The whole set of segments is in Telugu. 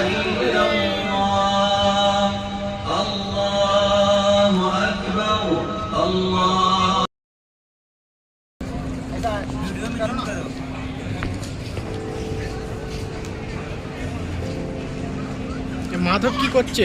إلا الله الله أكبر الله মাধব কি করছে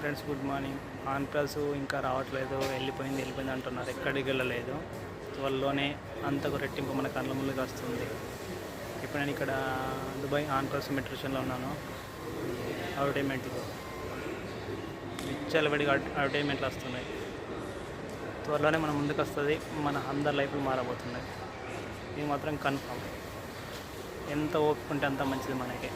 ఫ్రెండ్స్ గుడ్ మార్నింగ్ ఆన్ ప్లస్ ఇంకా రావట్లేదు. వెళ్ళిపోయింది వెళ్ళిపోయింది అంటున్నారు. ఎక్కడికి వెళ్ళలేదు. వల్లనే అంతకు రెట్టింపు మన కళ్ళ ముందుకు వస్తుంది. ఇప్పుడు నేను ఇక్కడ దుబాయ్ ఆంధ్రప్రదేశ్ మెట్రిషన్లో ఉన్నాను. అడ్వర్టైజ్మెంట్లు విచ్చలవిడిగా అడ్వర్టైజ్మెంట్లు వస్తున్నాయి. త్వరలోనే మన ముందుకు వస్తుంది మన అందరి లైఫ్లు మారబోతున్నాయి. ఇది మాత్రం కన్ఫామ్ ఎంత ఓపుకుంటే అంత మంచిది మనకి.